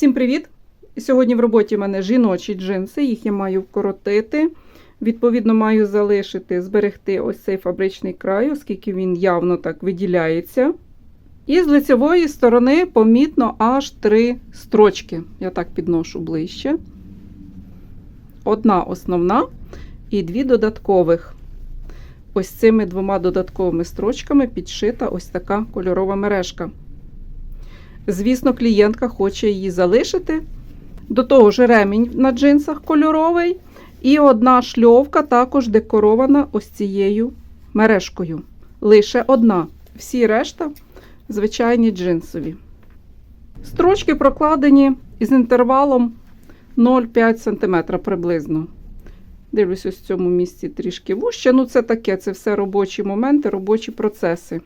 Всім привіт! Сьогодні в роботі в мене жіночі джинси, їх я маю вкоротити. Відповідно, маю залишити, зберегти ось цей фабричний край, оскільки він явно так виділяється. І з лицевої сторони помітно аж три строчки. Я так підношу ближче. Одна основна і дві додаткових. Ось цими двома додатковими строчками підшита ось така кольорова мережка. Звісно, клієнтка хоче її залишити. До того ж, ремінь на джинсах кольоровий. І одна шльовка також декорована ось цією мережкою. Лише одна. Всі решта звичайні джинсові. Строчки прокладені із інтервалом 0,5 см приблизно. Дивлюсь, ось в цьому місці трішки вужче. Ну, це таке, це все робочі моменти, робочі процеси.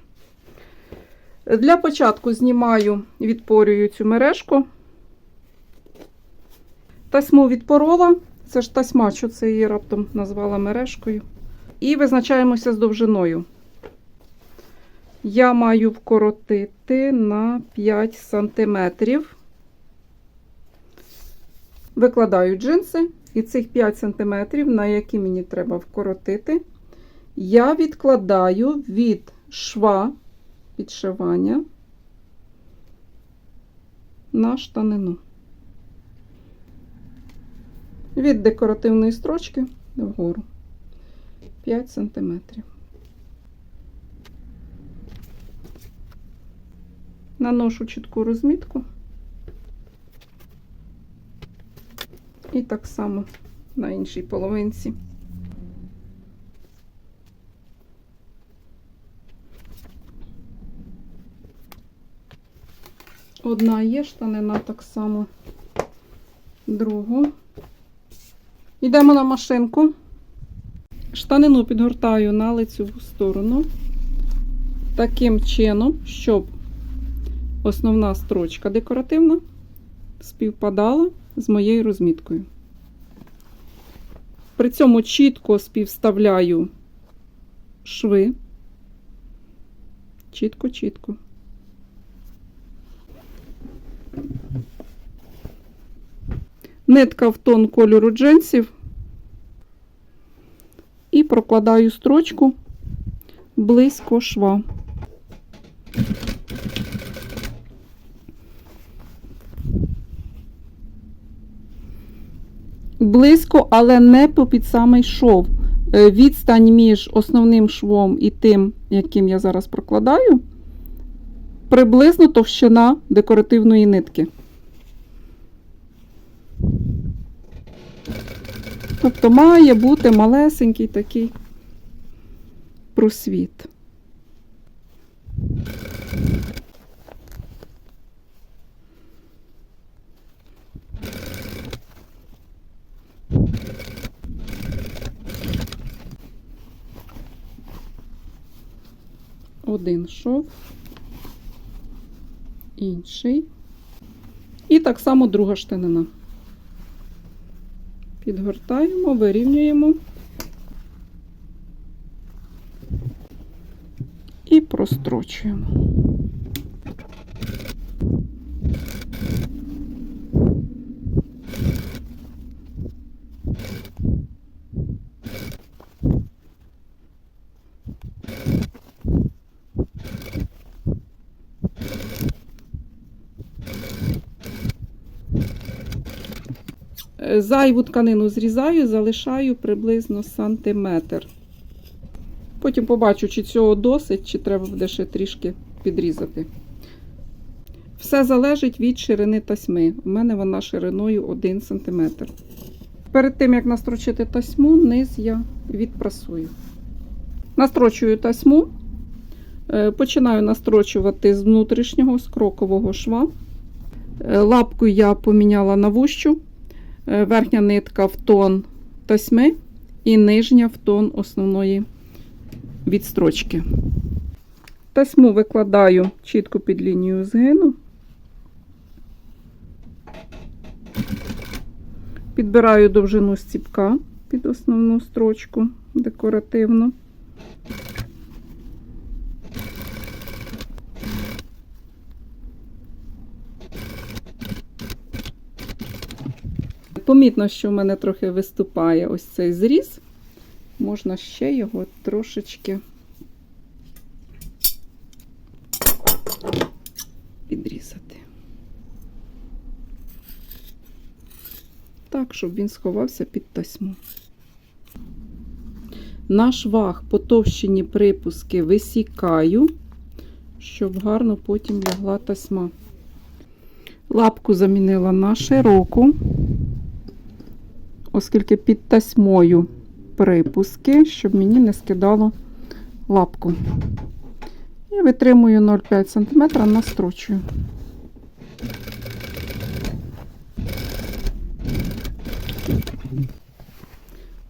Для початку знімаю, відпорюю цю мережку. Тасьму відпорола. Це ж тасьма, що це її раптом назвала мережкою. І визначаємося з довжиною. Я маю вкоротити на 5 см. Викладаю джинси, і цих 5 см, на які мені треба вкоротити, я відкладаю від шва підшивання на штанину. Від декоративної строчки вгору 5 см. Наношу чітку розмітку. І так само на іншій половинці. Одна є штанина так само, другу. Йдемо на машинку. Штанину підгортаю на лицеву сторону, таким чином, щоб основна строчка декоративна співпадала з моєю розміткою. При цьому чітко співставляю шви. Чітко-чітко. Нитка в тон кольору джинсів і прокладаю строчку близько шва. Близько, але не по під самий шов. Е, Відстань між основним швом і тим, яким я зараз прокладаю, приблизно товщина декоративної нитки. Тобто має бути малесенький такий просвіт. Один шов, інший. І так само друга штанина. Підгортаємо, вирівнюємо і прострочуємо. Зайву тканину зрізаю, залишаю приблизно сантиметр. Потім побачу, чи цього досить, чи треба буде ще трішки підрізати. Все залежить від ширини тасьми. У мене вона шириною 1 см. Перед тим, як настрочити тасьму, низ я відпрасую. Настрочую тасьму, е, починаю настрочувати з внутрішнього, з крокового шва. Е, Лапку я поміняла на вущу. Е, верхня нитка в тон тасьми і нижня в тон основної відстрочки. Тасьму викладаю чітко під лінію згину. Підбираю довжину стіпка під основну строчку декоративно. Помітно, що в мене трохи виступає ось цей зріз. Можна ще його трошечки підрізати. Так, щоб він сховався під тасьму. На швах потовщені припуски висікаю, щоб гарно потім лягла тасьма. Лапку замінила на широку, оскільки під тасьмою припуски, щоб мені не скидало лапку. І витримую 0,5 см, настрочую.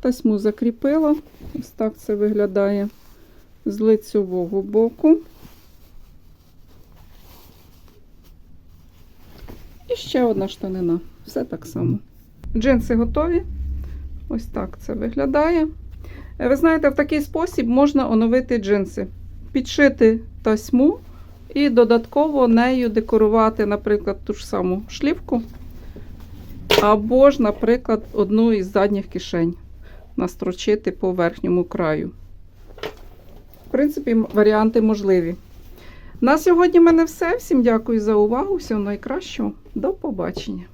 Тасьму закріпила. Ось так це виглядає з лицьового боку. І ще одна штанина. Все так само. Джинси готові. Ось так це виглядає. Е, Ви знаєте, в такий спосіб можна оновити джинси, підшити тасьму і додатково нею декорувати, наприклад, ту ж саму шлівку. Або ж, наприклад, одну із задніх кишень настрочити по верхньому краю. В принципі, варіанти можливі. На сьогодні в мене все. Всім дякую за увагу. Всього найкращого. До побачення.